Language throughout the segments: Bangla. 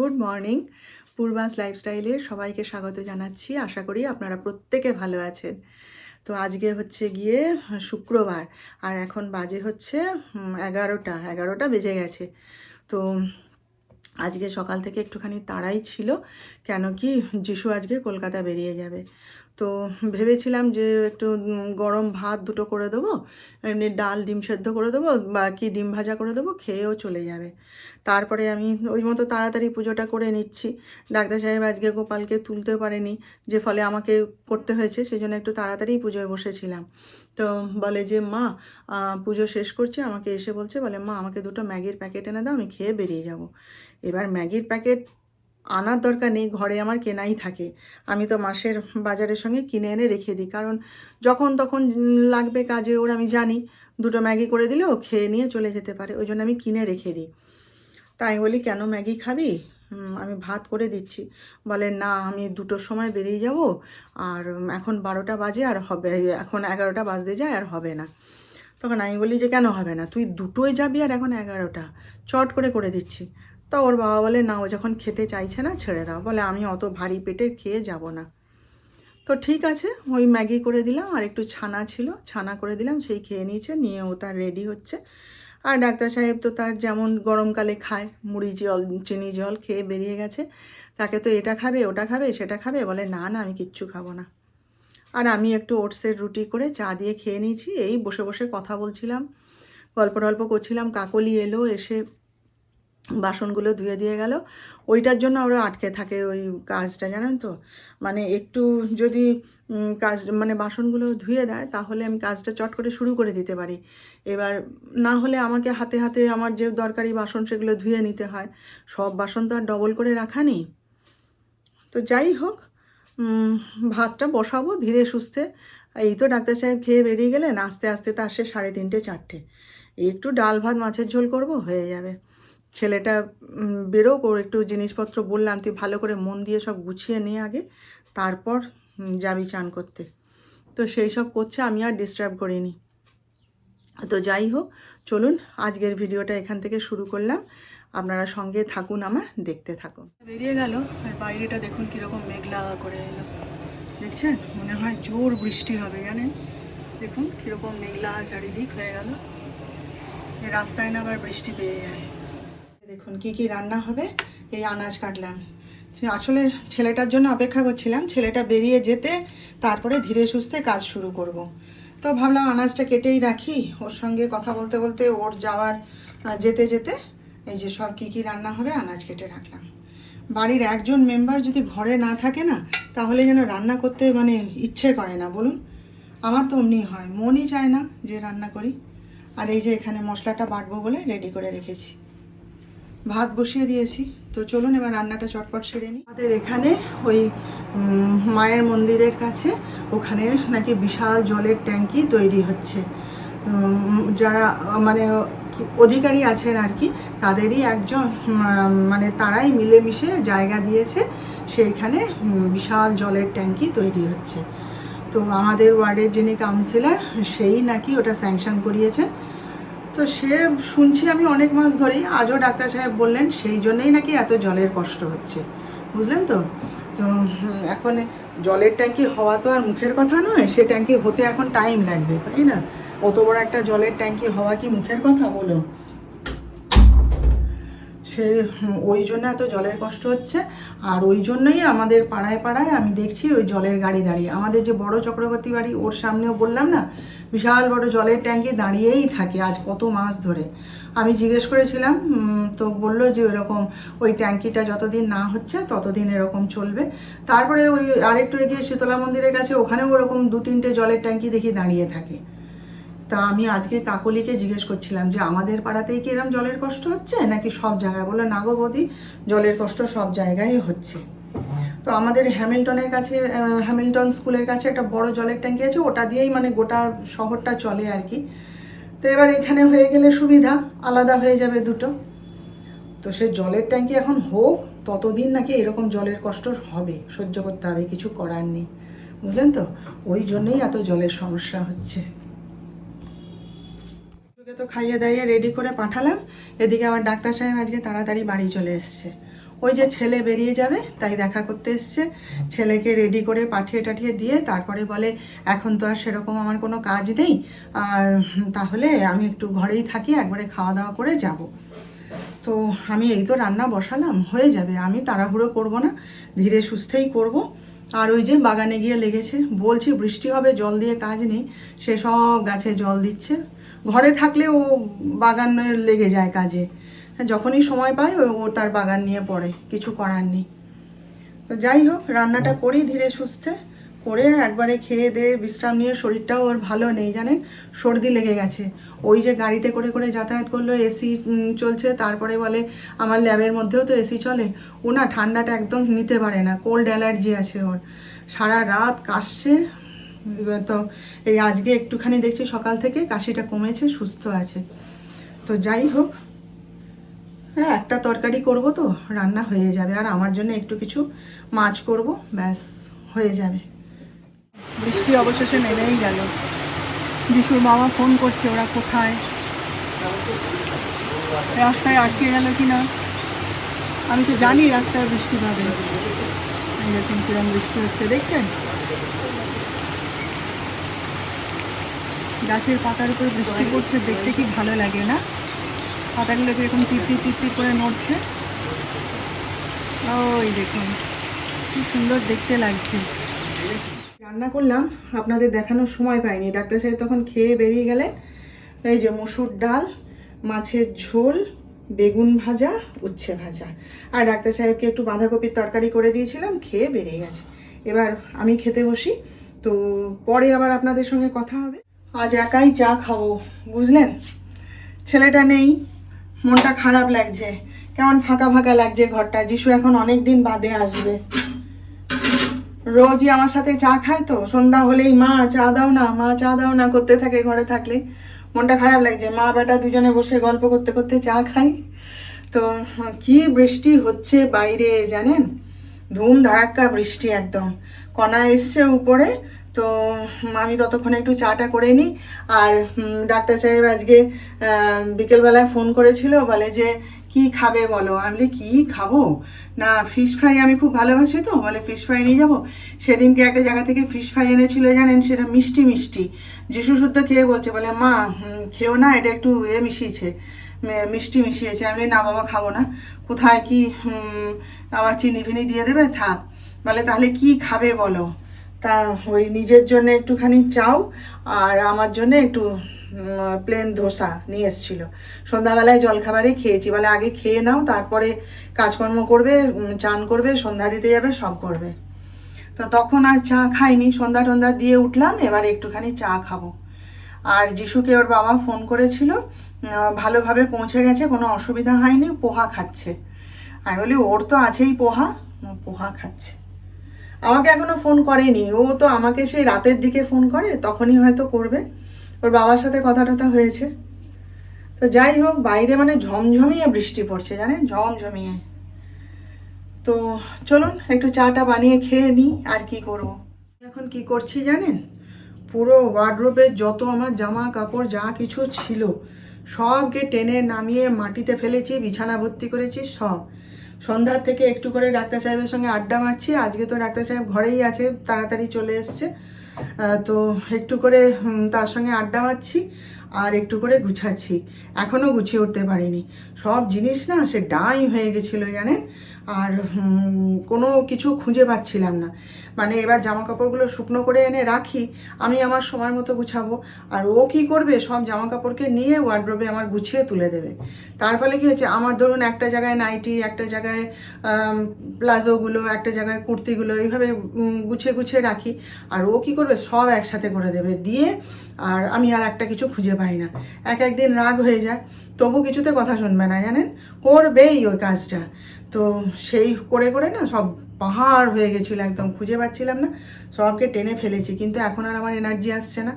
Good morning. পূর্বাস লাইফস্টাইলে সবাইকে স্বাগত জানাচ্ছি। আশা করি আপনারা প্রত্যেকে ভালো আছেন। তো আজকে হচ্ছে গিয়ে শুক্রবার, আর এখন বাজে হচ্ছে এগারোটা এগারোটা বেজে গেছে। তো আজকে সকাল থেকে একটুখানি তাড়াই ছিল, কেন কি যিশু আজকে কলকাতা বেরিয়ে যাবে। তো ভেবেছিলাম যে একটু গরম ভাত দুটো করে দেবো, এমনি ডাল ডিম সেদ্ধ করে দেবো বা কি ডিম ভাজা করে দেবো, খেয়েও চলে যাবে। তারপরে আমি ওই মতো তাড়াতাড়ি পুজোটা করে নিচ্ছি। ডাক্তার সাহেব আজকে গোপালকে তুলতে পারেনি, যে ফলে আমাকে করতে হয়েছে সেই জন্য একটু তাড়াতাড়ি পুজোয় বসেছিলাম। তো বলে যে, মা পুজো শেষ করছে। আমাকে এসে বলছে, বলে, মা, আমাকে দুটো ম্যাগির প্যাকেট এনে দাও, আমি খেয়ে বেরিয়ে যাব। এবার ম্যাগির প্যাকেট আনার দরকার নেই, ঘরে আমার কেনাই থাকে। আমি তো মাসের বাজারের সঙ্গে কিনে এনে রেখে দিই, কারণ যখন তখন লাগবে কাজে, ওর আমি জানি, দুটো ম্যাগি করে দিলে ও খেয়ে নিয়ে চলে যেতে পারে, ওই জন্য আমি কিনে রেখে দিই। তাই বলি, কেন ম্যাগি খাবি? আমি ভাত করে দিচ্ছি। বলে, না, আমি দুটোর সময় বেরিয়ে যাব, আর এখন বারোটা বাজে, আর হবে, এখন এগারোটা বাজতে যায়, আর হবে না। তখন আমি বলি, যে কেন হবে না? তুই দুটোই যাবি, আর এখন এগারোটা। চট করে করে দিচ্ছি। তা ওর বাবা বলে, না, ও যখন খেতে চাইছে না, ছেড়ে দাও। বলে, আমি অত ভারী পেটে খেয়ে যাব না। তো ঠিক আছে, ওই ম্যাগি করে দিলাম আর একটু ছানা ছিল, ছানা করে দিলাম, সেই খেয়ে নিয়েছে, নিয়ে ও তার রেডি হচ্ছে। আর ডাক্তার সাহেব তো তার যেমন গরমকালে খায়, মুড়ি জল, চিনি জল খেয়ে বেরিয়ে গেছে। তাকে তো এটা খাবে, ওটা খাবে, সেটা খাবে, বলে, না না, আমি কিচ্ছু খাব না। আর আমি একটু ওটসের রুটি করে চা দিয়ে খেয়ে নিয়েছি, এই বসে বসে কথা বলছিলাম, গল্প টল্প করছিলাম, কাকলি এলো, এসে বাসনগুলো ধুয়ে দিয়ে গেল। ওইটার জন্য ওরা আটকে থাকে ওই কাজটা, জানেন তো? মানে একটু যদি কাজ মানে বাসনগুলো ধুয়ে দেয়, তাহলে আমি কাজটা চট করে শুরু করে দিতে পারি। এবার না হলে আমাকে হাতে হাতে আমার যে দরকারি বাসন সেগুলো ধুয়ে নিতে হয়। সব বাসন তো আর ডবল করে রাখা নেই। তো যাই হোক ভাতটা বসাবো ধীরে সুস্থে। এই তো ডাক্তার সাহেব খেয়ে বেরিয়ে গেলেন, আস্তে আস্তে তো আসে সাড়ে তিনটে, চারটে। একটু ডাল ভাত, মাছের ঝোল করব, হয়ে যাবে। ছেলেটা বেরোক, ওর একটু জিনিসপত্র বললাম, তুই ভালো করে মন দিয়ে সব গুছিয়ে নিয়ে আগে, তারপর যাবি চান করতে। তো সেই সব করছে, আমি আর ডিস্টার্ব করিনি। তো যাই হোক, চলুন, আজকের ভিডিওটা এখান থেকে শুরু করলাম। আপনারা সঙ্গে থাকুন আমার, দেখতে থাকুন। বেরিয়ে গেল, আর বাইরেটা দেখুন কীরকম মেঘলা করে এলো। দেখছেন? মনে হয় জোর বৃষ্টি হবে, জানেন? দেখুন, কীরকম মেঘলা চারিদিক হয়ে গেল। রাস্তায় না আবার বৃষ্টি পেয়ে যায়। দেখুন, কি কি রান্না হবে, এই আনাজ কাটলাম। আসলে ছেলেটার জন্য অপেক্ষা করছিলাম, ছেলেটা বেরিয়ে যেতে, তারপরে ধীরে সুস্থে কাজ শুরু করব। তো ভাবলাম আনাজটা কেটেই রাখি, ওর সঙ্গে কথা বলতে বলতে ওর যাওয়ার যেতে যেতে এই যে সব কি কি রান্না হবে, আনাজ কেটে রাখলাম। বাড়ির একজন মেম্বার যদি ঘরে না থাকে না, তাহলে যেন রান্না করতে মানে ইচ্ছে করে না, বলুন। আমার তো অমনি হয়, মনই চায় না যে রান্না করি। আর এই যে এখানে মশলাটা বাটবো বলে রেডি করে রেখেছি। ভাত বসিয়ে দিয়েছি। তো চলুন এবার রান্নাটা চটপট সেরে নিই। আমাদের এখানে ওই মায়ের মন্দিরের কাছে ওখানে নাকি বিশাল জলের ট্যাঙ্কি তৈরি হচ্ছে। যারা মানে অধিকারী আছেন আর কি, তাদেরই একজন মানে তারাই মিলেমিশে জায়গা দিয়েছে। সেইখানে বিশাল জলের ট্যাঙ্কি তৈরি হচ্ছে। তো আমাদের ওয়ার্ডের যিনি কাউন্সিলর সেই নাকি ওটা স্যাংশন করিয়েছেন। তো সে শুনছি আমি অনেক মাস ধরেই, আজও ডাক্তার সাহেব বললেন, সেই জন্যেই নাকি এত জলের কষ্ট হচ্ছে। বুঝলেন তো? তো এখন জলের ট্যাঙ্কি হওয়া তো আর মুখের কথা নয়, সে ট্যাঙ্কি হতে এখন টাইম লাগবে, তাই না? অত বড় একটা জলের ট্যাঙ্কি হওয়া কি মুখের কথা বলো? সে ওই জন্য এত জলের কষ্ট হচ্ছে। আর ওই জন্যই আমাদের পাড়ায় পাড়ায় আমি দেখছি ওই জলের গাড়ি দাঁড়িয়ে। আমাদের যে বড় চক্রবর্তী বাড়ি, ওর সামনেও বললাম না, বিশাল বড় জলের ট্যাঙ্কি দাঁড়িয়েই থাকে আজ কত মাস ধরে। আমি জিজ্ঞেস করেছিলাম তো বলল যে এরকম ওই ট্যাঙ্কিটা যতদিন না হচ্ছে ততদিন এরকম চলবে। তারপরে ওই আরেকটু এগিয়ে শীতলা মন্দিরের কাছে ওখানেও ওরকম দু তিনটে জলের ট্যাঙ্কি দেখি দাঁড়িয়ে থাকে। তা আমি আজকে কাকলিকে জিজ্ঞেস করছিলাম যে, আমাদের পাড়াতেই কি এরকম জলের কষ্ট হচ্ছে? নাকি সব জায়গায়? বলল, না গো বৌদি, জলের কষ্ট সব জায়গায় হচ্ছে। তো আমাদের হ্যামিল্টনের কাছে হ্যামিল্টন স্কুলের কাছে একটা বড় জলের ট্যাঙ্কি আছে, ওটা দিয়েই মানে গোটা শহরটা চলে আর কি। তো এবার এখানে হয়ে গেলে সুবিধা, আলাদা হয়ে যাবে দুটো। তো সে জলের ট্যাঙ্কি এখন হোক, ততদিন নাকি এরকম জলের কষ্ট হবে, সহ্য করতে হবে, কিছু করার নেই। বুঝলেন তো? ওই জন্যই এত জলের সমস্যা হচ্ছে। তো খাইয়ে দাইয়ে রেডি করে পাঠালাম। এদিকে আবার ডাক্তার সাহেব আজকে তাড়াতাড়ি বাড়ি চলে এসছে। ওই যে ছেলে বেরিয়ে যাবে, তাই দেখা করতে এসছে। ছেলেকে রেডি করে পাঠিয়ে টাঠিয়ে দিয়ে তারপরে বলে, এখন তো আর সেরকম আমার কোনো কাজ নেই। আর তাহলে আমি একটু ঘরেই থাকি, একবারে খাওয়া দাওয়া করে যাব। তো আমি এই তো রান্না বসালাম, হয়ে যাবে। আমি তাড়াহুড়ো করব না, ধীরে সুস্থেই করব। আর ওই যে বাগানে গিয়ে লেগেছে, বলছি বৃষ্টি হবে, জল দিয়ে কাজ নেই, সে সব গাছে জল দিচ্ছে। ঘরে থাকলে ও বাগানে লেগে যায় কাজে। যখনই সময় পায়, ও তার বাগান নিয়ে পড়ে, কিছু করার নেই। তো যাই হোক, রান্নাটা করি ধীরে সুস্থে, করে একবারে খেয়ে দিয়ে বিশ্রাম নিয়ে, শরীরটাও ওর ভালো নেই, জানেন? সর্দি লেগে গেছে। ওই যে গাড়িতে করে করে যাতায়াত করল এসি চলছে, তারপরে বলে, আমার ল্যাবের মধ্যেও তো এসি চলে। ও না, ঠান্ডাটা একদম নিতে পারে না কোল্ড অ্যালার্জি আছে ওর। সারা রাত কাশছে তো এই আজকে একটুখানি দেখছি সকাল থেকে কাশিটা কমেছে, সুস্থ আছে। তো যাই হোক হ্যাঁ একটা তরকারি করব তো, রান্না হয়ে যাবে। আর আমার জন্য একটু কিছু মাছ করব, ব্যাস, হয়ে যাবে। বৃষ্টি অবশেষে নেমেই গেল। যিশুর মামা ফোন করছে, ওরা কোথায়? রাস্তায় আটকে গেল কি না আমি তো জানি রাস্তায় বৃষ্টি পাবে। দেখুন কিরম বৃষ্টি হচ্ছে, দেখছেন? গাছের পাতার উপর বৃষ্টি পড়ছে, দেখতে কি ভালো লাগে না? পাতাগুলো কীরকম টিপি টিপি করে নড়ছে। ওই দেখুন, কি সুন্দর দেখতে লাগছে। রান্না করলাম, আপনাদের দেখানোর সময় পাইনি। ডাক্তার সাহেব তখন খেয়ে বেরিয়ে গেলেন এই যে মসুর ডাল, মাছের ঝোল, বেগুন ভাজা, উচ্ছে ভাজা। আর ডাক্তার সাহেবকে একটু বাঁধাকপির তরকারি করে দিয়েছিলাম, খেয়ে বেরিয়ে গেছে। এবার আমি খেতে বসি, তো পরে আবার আপনাদের সঙ্গে কথা হবে। আজ একাই চা খাব, বুঝলেন? ছেলেটা নেই, মনটা খারাপ লাগছে। কেমন ফাঁকা ফাঁকা লাগছে ঘরটা, যিশু এখন অনেক দিন বাদে আসবে। রোজই আমার সাথে চা খায় তো, সন্ধ্যা হলেই, মা, চা দাও না, মা, চা দাও না, করতে থাকে ঘরে থাকলে। মনটা খারাপ লাগছে, মা বেটা দুজনে বসে গল্প করতে করতে চা খাই। তো, কি বৃষ্টি হচ্ছে বাইরে, জানেন? ধুম ধারাক্কা বৃষ্টি একদম। কণা এসছে উপরে তো আমি ততক্ষণে একটু চাটা করে নিই। আর ডাক্তার সাহেব আজকে বিকেলবেলায় ফোন করেছিল, বলে যে, কি খাবে বলো? আমি বলি, কী খাব? না ফিশ ফ্রাই আমি খুব ভালোবাসি তো। বলে ফিশ ফ্রাই নিয়ে যাব? সেদিনকে একটা জায়গা থেকে ফিশ ফ্রাই এনেছিল, জানেন? সেটা মিষ্টি মিষ্টি। যিশু শুদ্ধ খেয়ে বলছে, বলে, মা খেও না, এটা একটু এ মিশিয়েছে মিষ্টি মিশিয়েছে। আমি না বাবা, খাব না। কোথায় কি আবার চিনি ফিনি দিয়ে দেবে? থাক। বলে, তাহলে কি খাবে বলো? তা ওই নিজের জন্য একটুখানি চাও, আর আমার জন্য একটু প্লেন ধোসা নিয়ে এসেছিল। সন্ধ্যাবেলায় জলখাবারে খেয়েছি, বলে আগে খেয়ে নাও, তারপরে কাজকর্ম করবে চান করবে, সন্ধ্যা দিতে যাবে, সব করবে। তো তখন আর চা খাইনি, সন্ধ্যা টন্ধ্যা দিয়ে উঠলাম, এবার একটুখানি চা খাব। আর যিশুকে ওর বাবা ফোন করেছিল ভালোভাবে পৌঁছে গেছে, কোনো অসুবিধা হয়নি, পোহা খাচ্ছে। আমি বলি, ওর তো আছেই পোহা। পোহা খাচ্ছে। আমাকে এখনও ফোন করেনি। ও তো আমাকে সেই রাতের দিকে ফোন করে, তখনই হয়তো করবে। ওর বাবার সাথে কথা টথা হয়েছে। তো যাই হোক, বাইরে মানে ঝমঝমিয়ে বৃষ্টি পড়ছে, জানেন? ঝমঝমিয়ে। তো চলুন, একটু চাটা বানিয়ে খেয়ে নিই আর কি করব। এখন কি করছি জানেন? পুরো ওয়ার্ড্রোবের যত আমার জামা কাপড় যা কিছু ছিল, সবকে টেনে নামিয়ে মাটিতে ফেলেছি, বিছানা ভর্তি করেছি, সব। সন্ধ্যার থেকে একটু করে ডাক্তার সাহেবের সঙ্গে আড্ডা মারছি। আজকে তো ডাক্তার সাহেব ঘরেই আছে, তাড়াতাড়ি চলে এসছে। তো একটু করে তার সঙ্গে আড্ডা মারছি আর একটু করে গুছাচ্ছি। এখনও গুছিয়ে উঠতে পারিনি। সব জিনিস না, সে ডাই হয়ে গেছিল জানেন? আর কোনো কিছু খুঁজে পাচ্ছিলাম না। মানে এবার জামা কাপড়গুলো শুকনো করে এনে রাখি, আমি আমার সময় মতো গুছাবো। আর ও কি করবে? সব জামা কাপড়কে নিয়ে ওয়ার্ড্রোবে আমার গুছিয়ে তুলে দেবে। তার ফলে কী হচ্ছে আমার ধরুন একটা জায়গায় নাইটি একটা জায়গায় প্লাজোগুলো একটা জায়গায় কুর্তিগুলো এইভাবে গুছিয়ে গুছিয়ে রাখি। আর ও কি করবে? সব একসাথে করে দেবে। দিয়ে আর আমি আর একটা কিছু খুঁজে পাই না। এক একদিন রাগ হয়ে যায়। তবু কিছুতে কথা শুনবে না, জানেন? করবেই ওই কাজটা। তো সেই করে করে না সব পাহাড় হয়ে গেছিল একদম, খুঁজে পাচ্ছিলাম না। সবকে টেনে ফেলেছি, কিন্তু এখন আর আমার এনার্জি আসছে না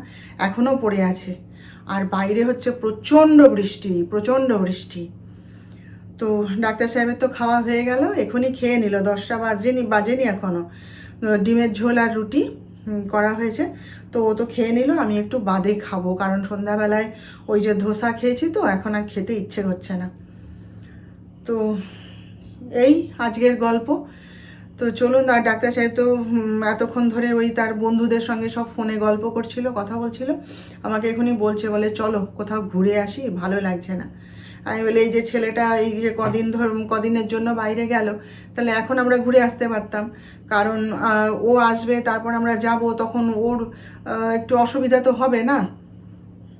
এখনও পড়ে আছে। আর বাইরে হচ্ছে প্রচণ্ড বৃষ্টি প্রচণ্ড বৃষ্টি। তো ডাক্তার সাহেবের তো খাওয়া হয়ে গেল, এখনই খেয়ে নিল, দশটা বাজেনি বাজেনি এখনও ডিমের ঝোল আর রুটি করা হয়েছে। তো ও তো খেয়ে নিল, আমি একটু বাদে খাব, কারণ সন্ধ্যাবেলায় ওই যে ধোসা খেয়েছি তো, এখন আর খেতে ইচ্ছে করছে না। তো এই আজকের গল্প। তো চলুন আর ডাক্তার সাহেব তো এতক্ষণ ধরে ওই তার বন্ধুদের সঙ্গে সব ফোনে গল্প করছিল, কথা বলছিল। আমাকে এখনই বলছে, বলে, চলো কোথাও ঘুরে আসি, ভালো লাগছে না। আমি বলি, এই যে ছেলেটা এই যে কদিন ধর, কদিনের জন্য বাইরে গেল, তাহলে এখন আমরা ঘুরে আসতে পারতাম। কারণ ও আসবে, তারপর আমরা যাব, তখন ওর একটু অসুবিধা তো হবে না?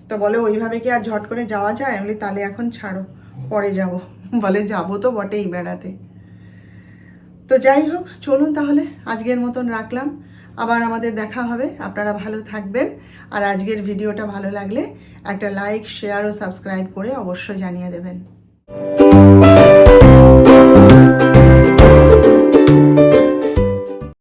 তো বলে, ওইভাবে কি আর ঝট করে যাওয়া যায়? আমি তাহলে এখন ছাড়ো, পরে যাব। বলে, যাব তো বটেই বেড়াতে। তো যাই হোক, চলুন তাহলে, আজকের মতন রাখলাম। আবার আমাদের দেখা হবে। আপনারা ভালো থাকবেন। আর আজকের ভিডিওটা ভালো লাগলে একটা লাইক, শেয়ার ও সাবস্ক্রাইব করে অবশ্যই জানিয়ে দেবেন।